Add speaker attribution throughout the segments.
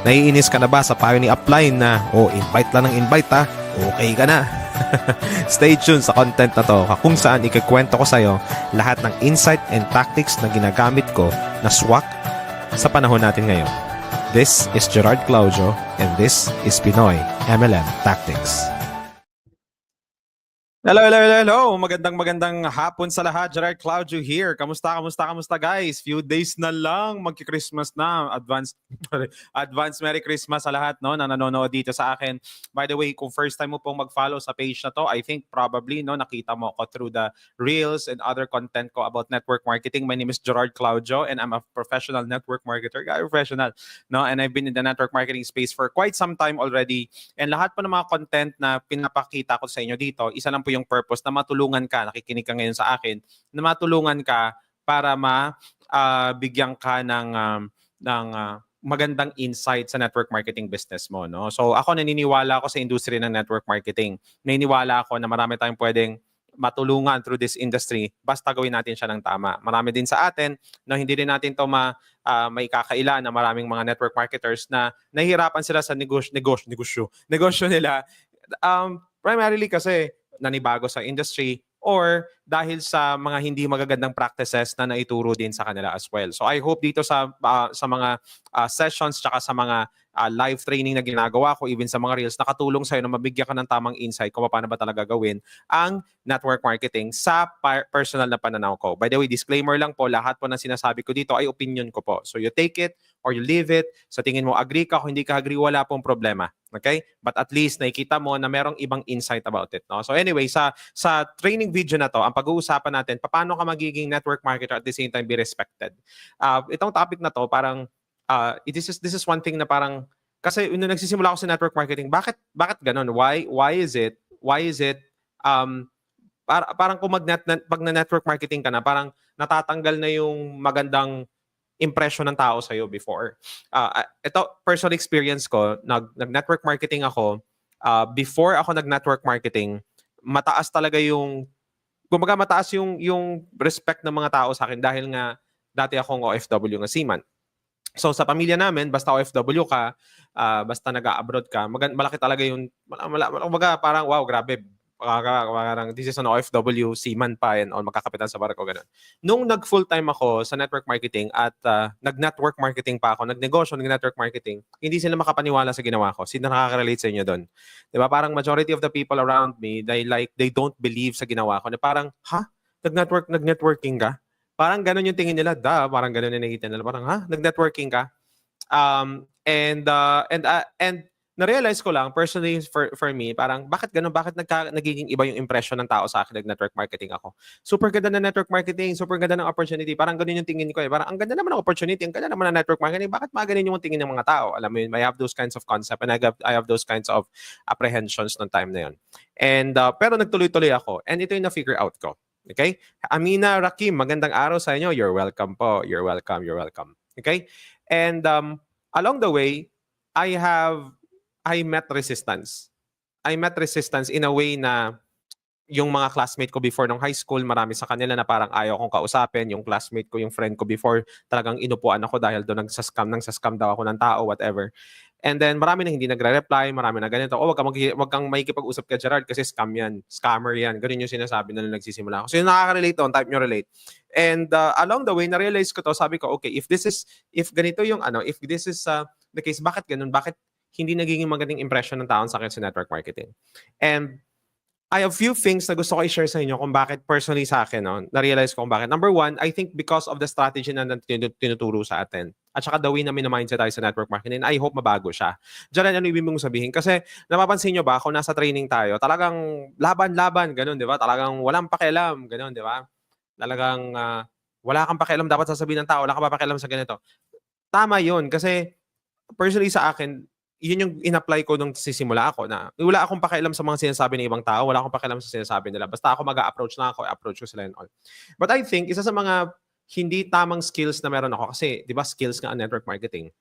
Speaker 1: Naiinis ka na ba sa payo ni Upline na, oh, invite lang ng invite ha, okay ka na. Stay tuned sa content na to kung saan ikikwento ko sa'yo lahat ng insight and tactics na ginagamit ko na swak sa panahon natin ngayon. This is Gerard Claudio and this is Pinoy MLM Tactics. Hello, hello, hello, hello. Magandang magandang hapon sa lahat. Gerard Claudio here. Kamusta, kamusta, kamusta guys? Few days na lang magki-Christmas na. Advance advance Merry Christmas sa lahat no na nanonood dito sa akin. By the way, kung first time mo pong mag-follow sa page na to, I think probably no nakita mo ko through the reels and other content ko about network marketing. My name is Gerard Claudio and I'm a professional network marketer. Guy professional, no? And I've been in the network marketing space for quite some time already. And lahat po ng mga content na pinapakita ko sa inyo dito, isa lang po yung purpose na matulungan ka, nakikinig ka ngayon sa akin, na matulungan ka para ma ah, bigyan ka ng um, ng ah, magandang insight sa network marketing business mo, no? So ako naniniwala ako sa industry ng network marketing. Naniniwala ako na marami tayong pwedeng matulungan through this industry basta gawin natin siya ng tama. Marami din sa atin na hindi din natin to ma ah, may kakaila na maraming mga network marketers na nahihirapan sila sa negosyo negosyo negosyo, negosyo nila um, primarily kasi nanibago sa industry or dahil sa mga hindi magagandang practices na naituro din sa kanila as well. So I hope dito sa ah, sa mga ah, sessions tsaka sa mga ah, live training na ginagawa ko even sa mga reels nakatulong sa na mabigyan ka ng tamang insight kung paano ba talaga gawin ang network marketing sa personal na pananaw ko. By the way, disclaimer lang po, lahat po ng sinasabi ko dito ay opinion ko po. So you take it or you leave it. Sa tingin mo agree ka, kung hindi ka agree, wala pong problema. Okay? But at least nakikita mo na merong ibang insight about it. No? So anyway, sa sa training video na to, ang pag-uusapan natin, paano ka magiging network marketer at the same time be respected. Uh, itong topic na to, parang uh, this is this is one thing na parang kasi nung nagsisimula ako sa network marketing, bakit bakit ganun? Why why is it? Why is it um para, parang kung mag pag na network marketing ka na, parang natatanggal na yung magandang impression ng tao sa before. Uh, ito personal experience ko, nag nag-network marketing ako. Uh, before ako nag-network marketing, mataas talaga yung kumbaga mataas yung yung respect ng mga tao sa akin dahil nga dati akong OFW nga seaman. So sa pamilya namin, basta OFW ka, ah, basta nag-abroad ka, magan- malaki talaga yung mala, mala, kumbaga parang wow, grabe. Parang, this is an OFW seaman pa and all magkakapitan sa barko ganun. Nung nag full time ako sa network marketing at ah, nag-network marketing pa ako, nagnegosyo, nag-network marketing, hindi sila makapaniwala sa ginawa ko. Sino nakaka-relate sa inyo doon? ba? Parang majority of the people around me, they like they don't believe sa ginawa ko. Na parang, ha? Nag-network nag-networking ka? Parang ganun yung tingin nila, da, parang ganun yung nakikita nila. Parang, ha? Nag-networking ka? Um, and uh, and uh, and na-realize ko lang personally for for me, parang bakit ganun? Bakit nagka, nagiging iba yung impression ng tao sa akin nag-network marketing ako? Super ganda ng network marketing, super ganda ng opportunity. Parang ganun yung tingin ko eh. Parang ang ganda naman ng opportunity, ang ganda naman ng network marketing. Bakit mga ganun yung tingin ng mga tao? Alam mo yun, I have those kinds of concept and I have, I have those kinds of apprehensions ng time na yun. And uh, pero nagtuloy-tuloy ako and ito yung na-figure out ko. Okay? Amina Rakim, magandang araw sa inyo. You're welcome po. You're welcome. You're welcome. Okay? And um, along the way, I have I met resistance. I met resistance in a way na yung mga classmate ko before nung high school, marami sa kanila na parang ayaw kong kausapin. Yung classmate ko, yung friend ko before, talagang inupuan ako dahil doon nagsascam, nang scam daw ako ng tao, whatever. And then marami na hindi nagre-reply, marami na ganito. Oh, wag kang, wag kang makikipag-usap kay Gerard kasi scam yan, scammer yan. Ganun yung sinasabi na nagsisimula ako. So yung nakaka-relate doon, type nyo relate. And uh, along the way, na-realize ko to, sabi ko, okay, if this is, if ganito yung ano, if this is uh, the case, bakit ganun? Bakit hindi nagiging magandang impression ng tao sa akin sa network marketing? And I have few things na gusto ko i-share sa inyo kung bakit personally sa akin, no, na-realize ko kung bakit. Number one, I think because of the strategy na tin- tinuturo sa atin. At saka the way na minamindset tayo sa network marketing, I hope mabago siya. Diyan ano ibig mong sabihin? Kasi napapansin nyo ba, kung nasa training tayo, talagang laban-laban, ganun, di ba? Talagang walang pakialam, ganun, di ba? Talagang ah, wala kang pakialam, dapat sasabihin ng tao, wala kang pakialam sa ganito. Tama yun, kasi personally sa akin,
Speaker 2: yun yung in-apply ko nung sisimula ako na wala akong pakialam sa mga sinasabi ng ibang tao, wala akong pakialam sa sinasabi nila. Basta ako mag-approach na ako, approach ko sila and all. But I think isa sa mga hindi tamang skills na meron ako kasi 'di ba skills nga network marketing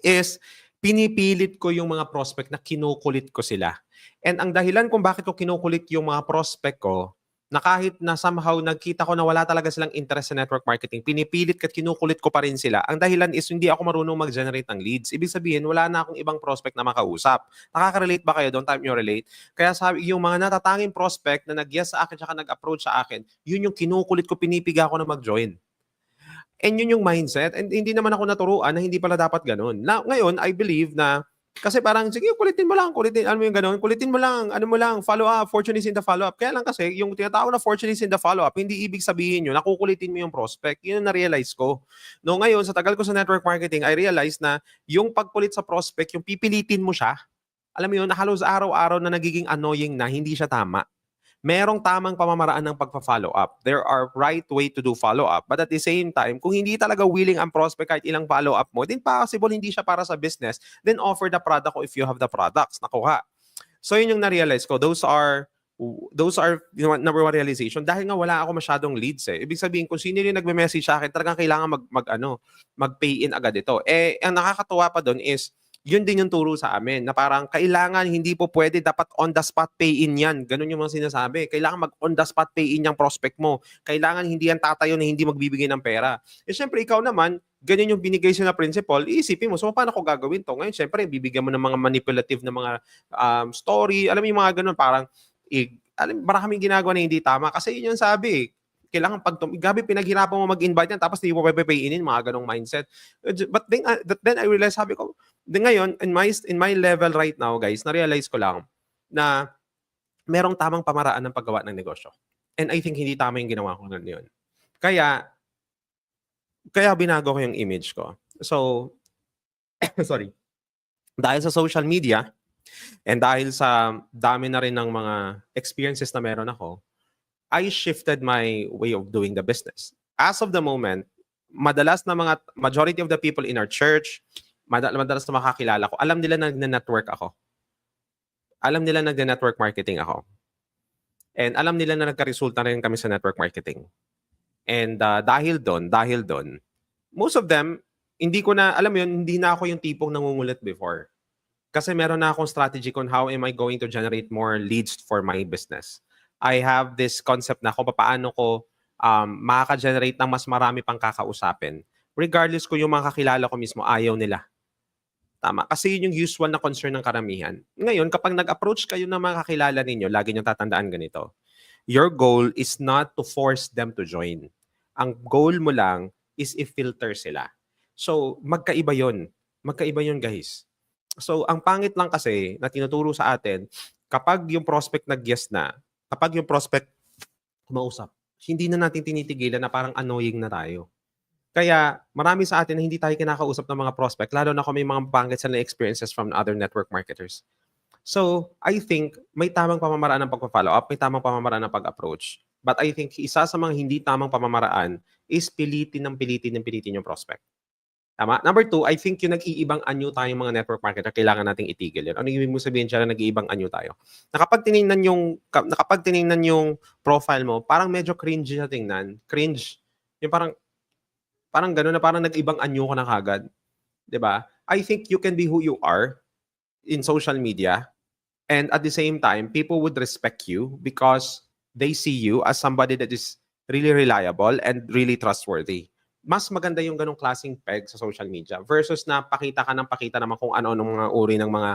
Speaker 2: is pinipilit ko yung mga prospect na kinukulit ko sila. And ang dahilan kung bakit ko kinukulit yung mga prospect ko, na kahit na somehow nagkita ko na wala talaga silang interest sa network marketing, pinipilit at kinukulit ko pa rin sila. Ang dahilan is hindi ako marunong mag-generate ng leads. Ibig sabihin, wala na akong ibang prospect na makausap. Nakaka-relate ba kayo? Don't time nyo relate. Kaya sabi, yung mga natatanging prospect na nag-yes sa akin tsaka nag-approach sa akin, yun yung kinukulit ko, pinipiga ko na mag-join. And yun yung mindset. And hindi naman ako naturuan na hindi pala dapat ganun. Na, ngayon, I believe na kasi parang, sige, kulitin mo lang, kulitin, ano yung ganun, kulitin mo lang, ano mo lang, follow up, fortune is in the follow up. Kaya lang kasi, yung tinatawag na fortune is in the follow up, hindi ibig sabihin yun, nakukulitin mo yung prospect. Yun ang na-realize ko. No, ngayon, sa tagal ko sa network marketing, I realized na yung pagkulit sa prospect, yung pipilitin mo siya, alam mo yun, halos araw-araw na nagiging annoying na, hindi siya tama merong tamang pamamaraan ng pagpa-follow up. There are right way to do follow up. But at the same time, kung hindi talaga willing ang prospect kahit ilang follow up mo, then possible hindi siya para sa business, then offer the product ko if you have the products. Nakuha. So yun yung na-realize ko. Those are those are you know, number one realization dahil nga wala ako masyadong leads eh. Ibig sabihin kung sino yung nagme-message sa akin, talagang kailangan mag, mag ano, mag-pay in agad ito. Eh ang nakakatuwa pa doon is yun din yung turo sa amin na parang kailangan hindi po pwede dapat on the spot pay in yan. Ganun yung mga sinasabi. Kailangan mag on the spot pay in yung prospect mo. Kailangan hindi yan tatayo na hindi magbibigay ng pera. Eh syempre ikaw naman, ganyan yung binigay sa na principle, iisipin mo, so paano ko gagawin to? Ngayon, syempre, bibigyan mo ng mga manipulative na mga um, story. Alam mo yung mga ganun, parang, eh, alam, maraming ginagawa na hindi tama. Kasi yun yung sabi, kailangan pag tum- gabi pinaghirapan mo mag-invite yan tapos hindi mo pepepainin mga ganong mindset. But then, uh, then I realized, sabi ko, then ngayon, in my, in my level right now, guys, na-realize ko lang na merong tamang pamaraan ng paggawa ng negosyo. And I think hindi tama yung ginawa ko ngayon. Kaya, kaya binago ko yung image ko. So, sorry. Dahil sa social media, and dahil sa dami na rin ng mga experiences na meron ako, I shifted my way of doing the business. As of the moment, madalas na mga majority of the people in our church, madal- madalas na makakilala ko, alam nila na nag-network ako. Alam nila na nag-network marketing ako. And alam nila na nagka-resulta na rin kami sa network marketing. And uh, dahil doon, dahil doon, most of them, hindi ko na, alam mo yun, hindi na ako yung tipong nangungulit before. Kasi meron na akong strategy on how am I going to generate more leads for my business. I have this concept na kung paano ko um, makaka-generate ng mas marami pang kakausapin. Regardless kung yung mga kakilala ko mismo, ayaw nila. Tama. Kasi yun yung usual na concern ng karamihan. Ngayon, kapag nag-approach kayo ng mga kakilala ninyo, lagi nyo tatandaan ganito. Your goal is not to force them to join. Ang goal mo lang is i-filter sila. So, magkaiba yon Magkaiba yon guys. So, ang pangit lang kasi na tinuturo sa atin, kapag yung prospect nag-yes na, kapag yung prospect kumausap, hindi na natin tinitigilan na parang annoying na tayo. Kaya marami sa atin na hindi tayo kinakausap ng mga prospect, lalo na kung may mga pangit sa experiences from other network marketers. So, I think may tamang pamamaraan ng pagpa-follow up, may tamang pamamaraan ng pag-approach. But I think isa sa mga hindi tamang pamamaraan is pilitin ng pilitin ng pilitin yung prospect. Tama? Number two, I think yung nag-iibang anyo tayong mga network marketer, kailangan nating itigil yun. Ano ibig mo sabihin siya na nag-iibang anyo tayo? Nakapag tinignan yung, ka- nakapag tinignan yung profile mo, parang medyo cringe siya tingnan. Cringe. Yung parang, parang gano'n na parang nag-ibang anyo ka na kagad. ba? I think you can be who you are in social media and at the same time, people would respect you because they see you as somebody that is really reliable and really trustworthy mas maganda yung ganong klaseng peg sa social media versus na pakita ka ng pakita naman kung ano anong mga uri ng mga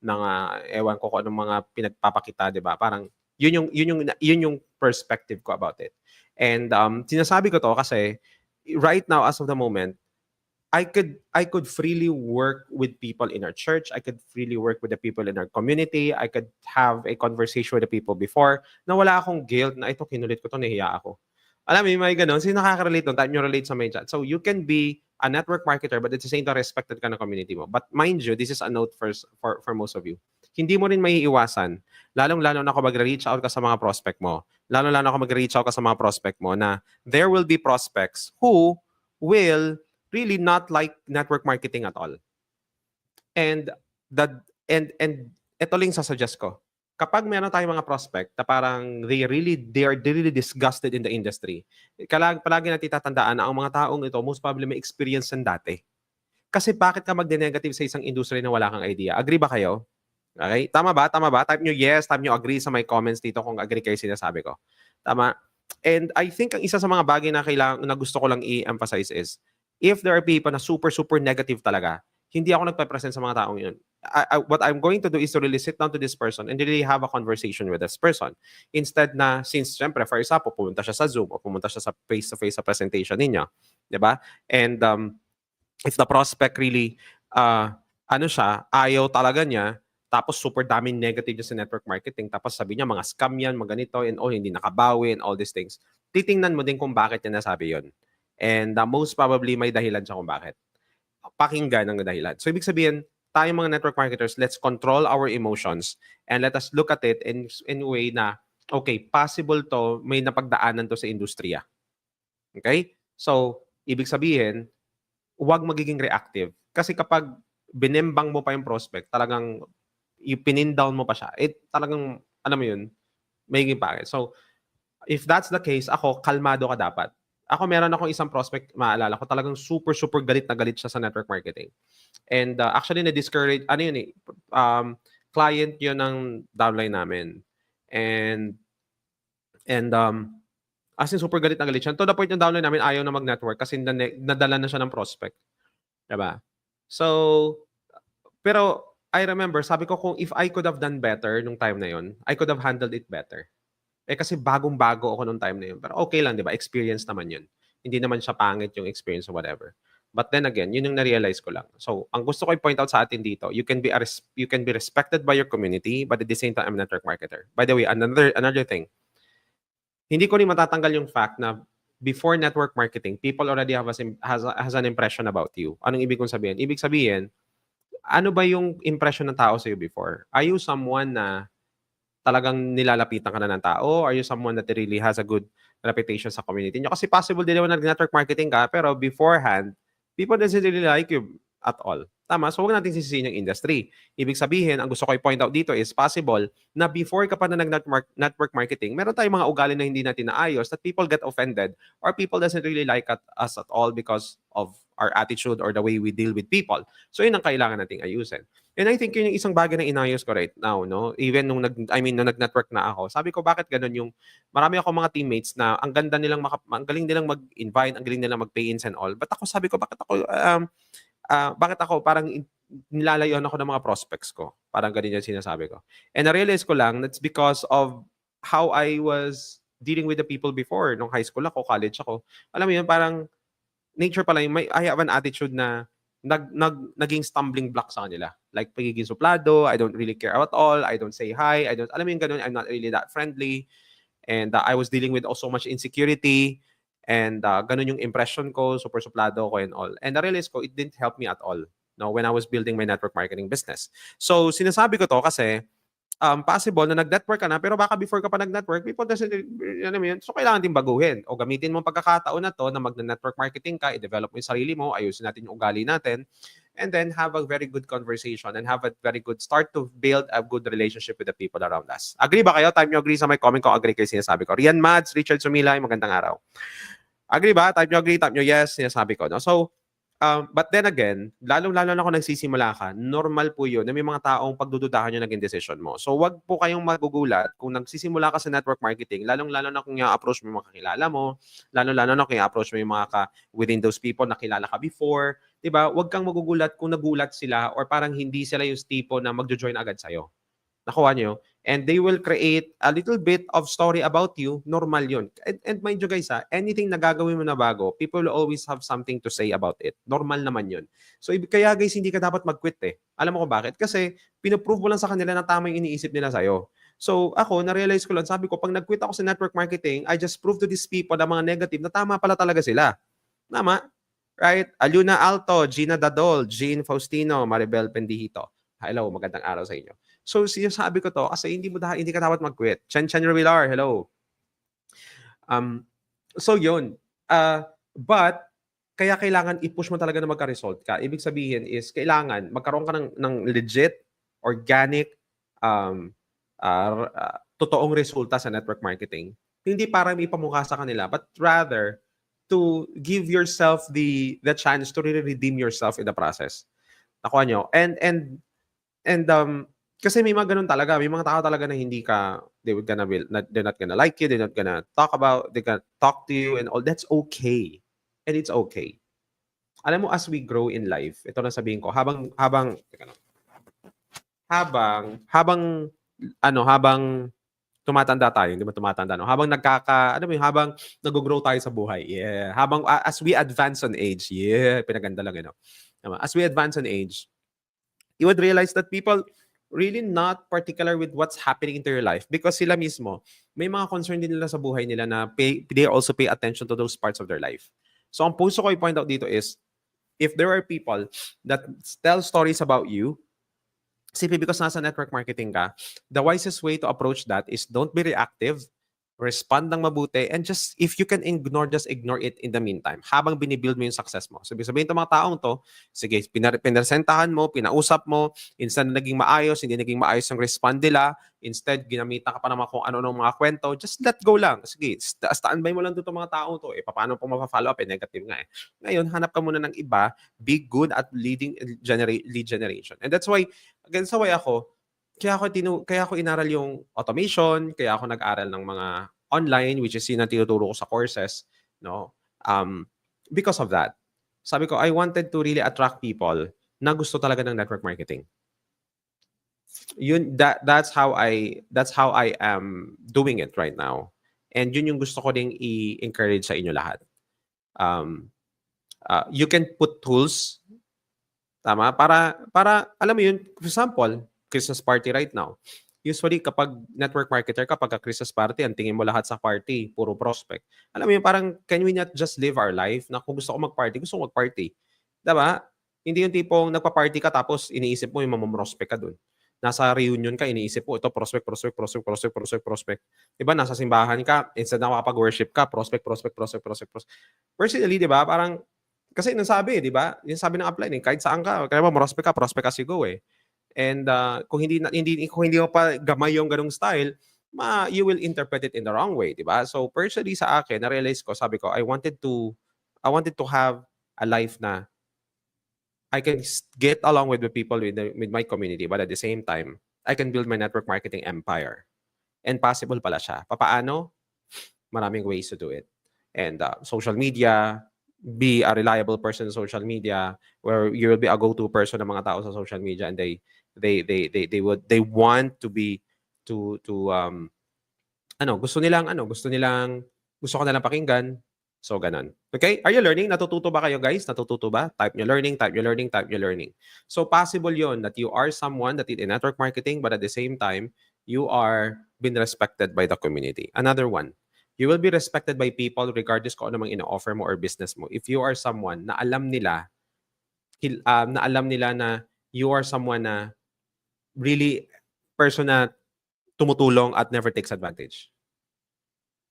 Speaker 2: ng ah, ewan ko kung anong mga pinagpapakita, 'di ba? Parang yun yung yun yung yun yung perspective ko about it. And um sinasabi ko to kasi right now as of the moment I could I could freely work with people in our church. I could freely work with the people in our community. I could have a conversation with the people before na wala akong guilt na ito kinulit ko to nahiya ako. Alam mo, mga ganun, sino nakaka-relate doon? Type nyo relate sa my chat. So, you can be a network marketer but at the same time, respected ka ng community mo. But mind you, this is a note for, for, for most of you. Hindi mo rin maiiwasan, lalong-lalo na kung mag-reach out ka sa mga prospect mo, lalong-lalo na kung mag-reach out ka sa mga prospect mo na there will be prospects who will really not like network marketing at all. And the and and ito lang sasuggest ko. Kapag meron tayong mga prospect na parang they really they are really disgusted in the industry, kalag palagi natin tatandaan na ang mga taong ito most probably may experience yan dati. Kasi bakit ka magde-negative sa isang industry na wala kang idea? Agree ba kayo? Okay? Tama ba? Tama ba? Type nyo yes, type nyo agree sa my comments dito kung agree kayo sinasabi ko. Tama? And I think ang isa sa mga bagay na kailangan na gusto ko lang i-emphasize is if there are people na super super negative talaga, hindi ako nagpe-present sa mga taong yun. I, I- what I'm going to do is to really sit down to this person and really have a conversation with this person. Instead na, since syempre, for example, pumunta siya sa Zoom o pumunta siya sa face-to-face sa presentation ninyo. ba? And um, if the prospect really, uh, ano siya, ayaw talaga niya, tapos super daming negative niya sa network marketing, tapos sabi niya, mga scam yan, mga ganito, and all, hindi nakabawi, and all these things. Titingnan mo din kung bakit niya nasabi yon And uh, most probably, may dahilan siya kung bakit. Pakinggan ang dahilan. So, ibig sabihin, tayo mga network marketers, let's control our emotions and let us look at it in, in a way na, okay, possible to, may napagdaanan to sa industriya. Okay? So, ibig sabihin, huwag magiging reactive. Kasi kapag binembang mo pa yung prospect, talagang ipinin down mo pa siya, eh talagang, alam mo yun, magiging pangit. So, if that's the case, ako, kalmado ka dapat. Ako, meron akong isang prospect, maalala ko, talagang super, super galit na galit siya sa network marketing. And uh, actually, na-discourage, ano yun eh, um, client yun ng downline namin. And, and, um, as in super galit na galit siya. To the point yung downline namin, ayaw na mag-network kasi nadala na siya ng prospect. Diba? So, pero I remember, sabi ko kung if I could have done better nung time na yon, I could have handled it better. Eh kasi bagong-bago ako nung time na yun. Pero okay lang, di ba? Experience naman yun. Hindi naman siya pangit yung experience or whatever. But then again, yun yung na-realize ko lang. So, ang gusto ko i-point out sa atin dito, you can be a res- you can be respected by your community, but at the same time, I'm a network marketer. By the way, another another thing, hindi ko rin matatanggal yung fact na before network marketing, people already have a, has, has an impression about you. Anong ibig kong sabihin? Ibig sabihin, ano ba yung impression ng tao sa'yo before? Are you someone na talagang nilalapitan ka na ng tao? Are you someone that really has a good reputation sa community nyo? Kasi possible din naman nag-network marketing ka, pero beforehand, people doesn't really like you at all. Tama? So, huwag natin sisihin yung industry. Ibig sabihin, ang gusto ko i-point out dito is possible na before ka pa na nag-network network marketing, meron tayong mga ugali na hindi natin naayos that people get offended or people doesn't really like at, us at all because of our attitude or the way we deal with people. So, yun ang kailangan nating ayusin. And I think yun yung isang bagay na inayos ko right now, no? Even nung nag, I mean, nung nag-network na ako, sabi ko, bakit ganun yung, marami ako mga teammates na ang ganda nilang, maka, ang galing nilang mag-invite, ang galing nilang mag-pay-ins and all. But ako, sabi ko, bakit ako, um, ah, bakit ako parang nilalayuan ako ng mga prospects ko? Parang ganun yung sinasabi ko. And na-realize ko lang, that's because of how I was dealing with the people before. Nung high school ako, college ako. Alam mo yun, parang nature pala yung, may, I have an attitude na nag, nag, naging stumbling block sa kanila. Like, pagiging suplado, I don't really care at all, I don't say hi, I don't, alam mo yung ganun, I'm not really that friendly. And uh, I was dealing with also much insecurity. And uh, ganun yung impression ko, super suplado ko and all. And I realized ko, it didn't help me at all no, when I was building my network marketing business. So, sinasabi ko to kasi um, possible na nag-network ka na, pero baka before ka pa nag-network, people doesn't, ano mo so kailangan din baguhin. O gamitin mo ang pagkakataon na to na mag-network marketing ka, i-develop mo yung sarili mo, ayusin natin yung ugali natin, and then have a very good conversation and have a very good start to build a good relationship with the people around us. Agree ba kayo? Type nyo agree sa my comment ko, agree kayo sinasabi ko. Rian Mads, Richard Sumilay, magandang araw. Agree ba? Type nyo agree, type nyo yes, sinasabi ko. No? So, Um, but then again, lalong-lalo na kung nagsisimula ka, normal po yun na may mga taong pagdududahan yung naging decision mo. So, wag po kayong magugulat kung nagsisimula ka sa network marketing, lalong-lalo na kung i-approach mo yung mga kakilala mo, lalong-lalo na kung i-approach mo yung mga ka, within those people na kilala ka before, di ba? Wag kang magugulat kung nagulat sila or parang hindi sila yung tipo na magjo-join agad sa'yo. Nakuha niyo? And they will create a little bit of story about you. Normal yun. And, and mind you guys, ha, anything na gagawin mo na bago, people will always have something to say about it. Normal naman yun. So, kaya guys, hindi ka dapat mag-quit eh. Alam mo ko bakit? Kasi, pinoprove mo lang sa kanila na tama yung iniisip nila sa'yo. So, ako, na-realize ko lang, sabi ko, pag nag-quit ako sa network marketing, I just prove to these people na mga negative na tama pala talaga sila. Tama? Right? Aluna Alto, Gina Dadol, Jean Faustino, Maribel Pendihito. Hello, magandang araw sa inyo. So, sinasabi ko to kasi hindi mo da- hindi ka dapat mag-quit. Chen Chen Rubilar, hello. Um, so yun. Uh, but kaya kailangan i-push mo talaga na magka-result ka. Ibig sabihin is kailangan magkaroon ka ng, ng legit, organic, um, uh, uh, totoong resulta sa network marketing. Hindi para may pamukha sa kanila, but rather to give yourself the the chance to really redeem yourself in the process. Nakuha nyo? And, and, and, um, kasi may mga ganun talaga. May mga tao talaga na hindi ka, they would gonna will, not, they're not gonna like you, they're not gonna talk about, they're gonna talk to you and all. That's okay. And it's okay. Alam mo, as we grow in life, ito na sabihin ko, habang, habang, teka habang, habang, ano, habang tumatanda tayo, hindi mo tumatanda, no? Habang nagkaka, ano mo habang nag-grow tayo sa buhay, yeah. Habang, as we advance on age, yeah, pinaganda lang, you know. Tama. As we advance on age, you would realize that people really not particular with what's happening into your life because sila mismo, may mga concern din nila sa buhay nila na pay, they also pay attention to those parts of their life. So ang puso ko i-point out dito is, if there are people that tell stories about you, simply because nasa network marketing ka, the wisest way to approach that is don't be reactive, respond ng mabuti, and just, if you can ignore, just ignore it in the meantime, habang binibuild mo yung success mo. Sabi sabihin itong mga taong to, sige, pinar- pinresentahan mo, pinausap mo, instead na naging maayos, hindi naging maayos yung respond nila, instead, ginamitan ka pa naman kung ano ng mga kwento, just let go lang. Sige, st- standby mo lang dito mga taong to. Eh, paano po mapafollow up? Eh, negative nga eh. Ngayon, hanap ka muna ng iba, be good at leading genera- lead generation. And that's why, again, sa way ako, kaya ako tinu kaya ako inaral yung automation, kaya ako nag-aral ng mga online which is yun ang tinuturo ko sa courses, no? Um because of that. Sabi ko I wanted to really attract people na gusto talaga ng network marketing. Yun that that's how I that's how I am doing it right now. And yun yung gusto ko ding i-encourage sa inyo lahat. Um uh, you can put tools tama para para alam mo yun for example Christmas party right now. Usually, kapag network marketer ka, pagka Christmas party, ang tingin mo lahat sa party, puro prospect. Alam mo yun, parang, can we not just live our life na kung gusto ko mag-party, gusto ko mag-party. Diba? Hindi yung tipong nagpa-party ka tapos iniisip mo yung mamamrospect ka dun. Nasa reunion ka, iniisip mo, ito prospect, prospect, prospect, prospect, prospect, prospect. Diba? Nasa simbahan ka, instead na makapag-worship ka, prospect, prospect, prospect, prospect, prospect. Personally, diba? Parang, kasi nasabi, di ba? Yung sabi ng upline, eh, kahit saan ka, kaya mo prospect ka, prospect as you go eh. And uh, kung hindi hindi kung hindi mo pa gamay yung ganung style, ma you will interpret it in the wrong way, 'di ba? So personally sa akin, na-realize ko, sabi ko, I wanted to I wanted to have a life na I can get along with the people with, the, with my community, but at the same time, I can build my network marketing empire. And possible pala siya. Papaano? Maraming ways to do it. And uh, social media, be a reliable person in social media, where you will be a go-to person ng mga tao sa social media and they they they they they would they want to be to to um ano gusto nilang ano gusto nilang gusto ko nilang pakinggan. So ganon okay? Are you learning? Natututo ba kayo guys? Natututo ba? Type nyo learning type nyo learning type nyo learning. So possible yon that you are someone that in network marketing but at the same time you are being respected by the community. Another one. You will be respected by people regardless kung ano mang ino-offer mo or business mo. If you are someone na alam nila um, na alam nila na you are someone na really person na tumutulong at never takes advantage.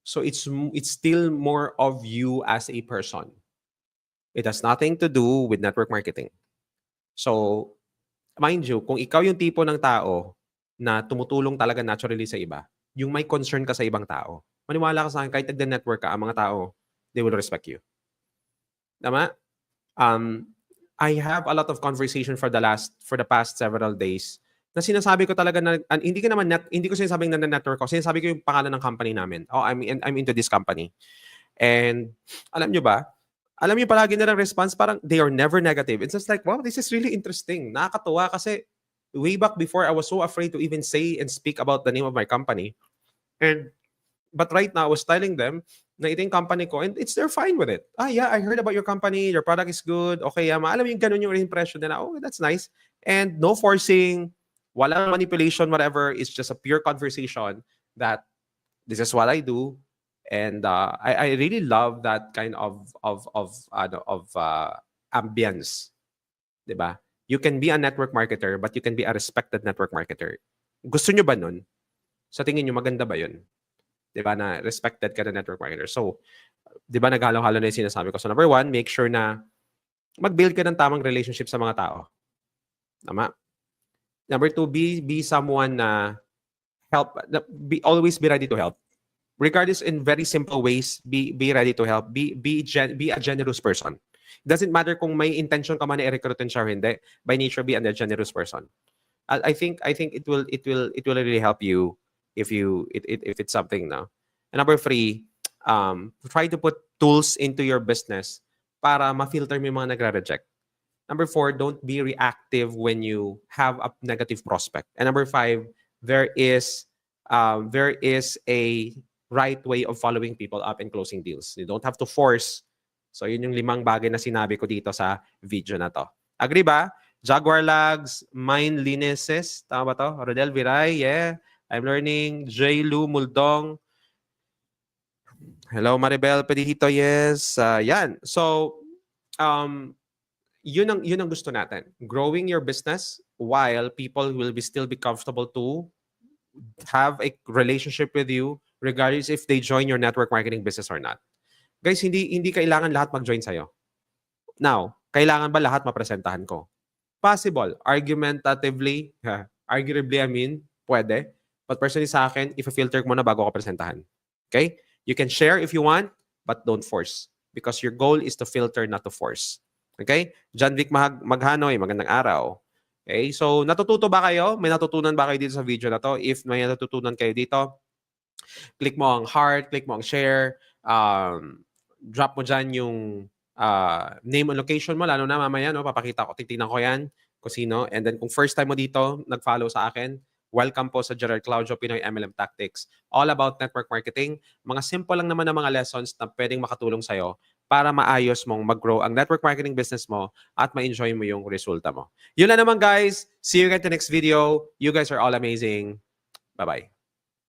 Speaker 2: So it's it's still more of you as a person. It has nothing to do with network marketing. So mind you, kung ikaw yung tipo ng tao na tumutulong talaga naturally sa iba, yung may concern ka sa ibang tao, maniwala ka sa akin, kahit nagda-network ka, ang mga tao, they will respect you. Tama? Um, I have a lot of conversation for the last for the past several days na sinasabi ko talaga na an- hindi ko naman net, hindi ko sinasabing na network ko. Sinasabi ko yung pangalan ng company namin. Oh, I'm in, I'm into this company. And alam nyo ba? Alam nyo palagi nilang response parang they are never negative. It's just like, wow, this is really interesting. Nakakatuwa kasi way back before I was so afraid to even say and speak about the name of my company. And but right now I was telling them na ito company ko and it's they're fine with it. Ah, yeah, I heard about your company. Your product is good. Okay, yeah, alam mo yung ganun yung impression nila. Oh, that's nice. And no forcing, walang manipulation, whatever. It's just a pure conversation that this is what I do. And uh, I, I really love that kind of of of ano, of uh, ambience. 'Di ba? You can be a network marketer but you can be a respected network marketer. Gusto nyo ba nun? Sa tingin nyo maganda ba 'yun? 'Di ba na respected ka na network marketer. So di ba naghalo-halo na yung sinasabi ko. So number one, make sure na mag-build ka ng tamang relationship sa mga tao. Tama? Number two, be, be someone na help, be, always be ready to help. Regardless in very simple ways, be, be ready to help. Be, be, gen, be a generous person. It doesn't matter kung may intention ka man i-recruitin siya or hindi. By nature, be a generous person. I, I think I think it will it will it will really help you if you it, it, if it's something now. And number three, um, try to put tools into your business para ma-filter mo yung mga nagre-reject. Number four, don't be reactive when you have a negative prospect. And number five, there is um, there is a right way of following people up and closing deals. You don't have to force. So yun yung limang bagay na sinabi ko dito sa video na to. Agree ba? Jaguar Lags, Mind Lineses, tama ba to? Rodel Viray, yeah. I'm learning. J. Lu Muldong. Hello, Maribel Pedihito, yes. Uh, yan. So, um, yun ang, yun ang gusto natin. Growing your business while people will be still be comfortable to have a relationship with you regardless if they join your network marketing business or not. Guys, hindi hindi kailangan lahat mag-join sa'yo. Now, kailangan ba lahat mapresentahan ko? Possible. Argumentatively, arguably, I mean, pwede. But personally sa akin, if filter mo na bago ka presentahan. Okay? You can share if you want, but don't force. Because your goal is to filter, not to force. Okay? John Vic Mag- Maghanoy, magandang araw. Okay? So, natututo ba kayo? May natutunan ba kayo dito sa video na to? If may natutunan kayo dito, click mo ang heart, click mo ang share, um, drop mo dyan yung uh, name and location mo, lalo na mamaya, no, papakita ko, titignan ko yan kung sino. And then kung first time mo dito, nag-follow sa akin, welcome po sa Gerard Claudio Pinoy MLM Tactics. All about network marketing. Mga simple lang naman na mga lessons na pwedeng makatulong sa'yo para maayos mong mag-grow ang network marketing business mo at ma-enjoy mo yung resulta mo. Yun na naman guys. See you guys in the next video. You guys are all amazing. Bye-bye.